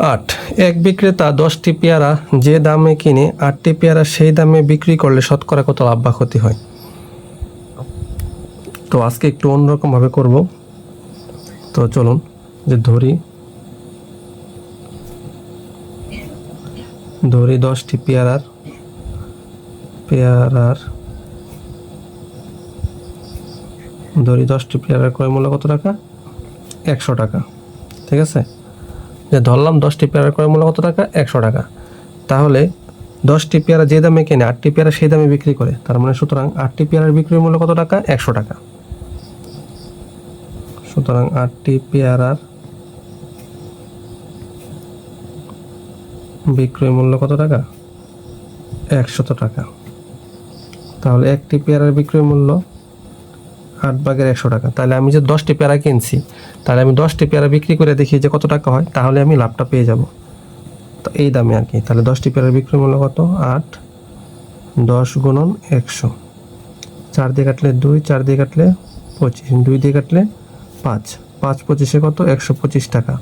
আট। এক বিক্রেতা দশটি পেয়ারা যে দামে কিনে আটটি পেয়ারা সেই দামে বিক্রি করলে শতকরা কত লাভ বা ক্ষতি হয়? তো আজকে একটু অন্যরকমভাবে করব। তো চলুন, যে ধরি। ধরি দশটি পেয়ারার পেয়ারার। ধরি দশটি পেয়ারার ক্রয় মূল্য কত টাকা? একশো টাকা। ঠিক আছে? যে ধরলাম দশটি পেয়ারা ক্রয় মূল্য কত টাকা? একশো টাকা। তাহলে দশটি পেয়ারা যে দামে কেনে, আটটি পেয়ারা সেই দামে বিক্রি করে। তার মানে সুতরাং আটটি পেয়ারার বিক্রি মূল্য কত টাকা? একশো টাকা। সুতরাং আটটি পেয়ারার বিক্রয় মূল্য কত টাকা? একশত টাকা। তাহলে একটি পেয়ারার বিক্রয় মূল্য আট ভাগের একশো টাকা। তাহলে আমি যে দশটি পেয়ারা কিনছি, তাহলে আমি দশটি পেয়ারা বিক্রি করে দেখি যে কত টাকা হয়, তাহলে আমি লাভটা পেয়ে যাব। তো এই দামে আর কি। তাহলে দশটি পেয়ারার বিক্রয় মূল্য কত? আট, দশ গুণন একশো। চার দিয়ে কাটলে দুই, চার দিয়ে কাটলে পঁচিশ, দুই দিয়ে কাটলে পাঁচ। পাঁচ পঁচিশে কত? একশো পঁচিশ টাকা।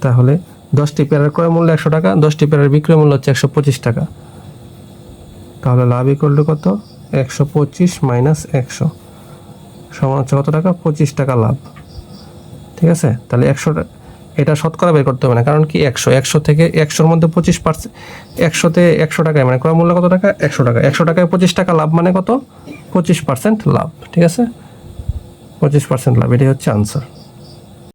তাহলে দশটি পেয়ারার ক্রয় মূল্য একশো টাকা, দশটি পেয়ারার বিক্রয় মূল্য হচ্ছে একশো পঁচিশ টাকা। তাহলে লাভ টু কত? একশো পঁচিশ মাইনাস একশো। সমান হচ্ছে কত টাকা? পঁচিশ টাকা লাভ। ঠিক আছে? তাহলে একশো এটা শতকরা বের করতে হবে না, কারণ কি একশো? একশো থেকে একশোর মধ্যে পঁচিশ পার্সেন্ট একশোতে একশো টাকায় মানে ক্রয় মূল্য কত টাকা? একশো টাকা। একশো টাকায় পঁচিশ টাকা লাভ মানে কত? পঁচিশ পার্সেন্ট লাভ। ঠিক আছে? পঁচিশ পার্সেন্ট লাভ। এটাই হচ্ছে আনসার।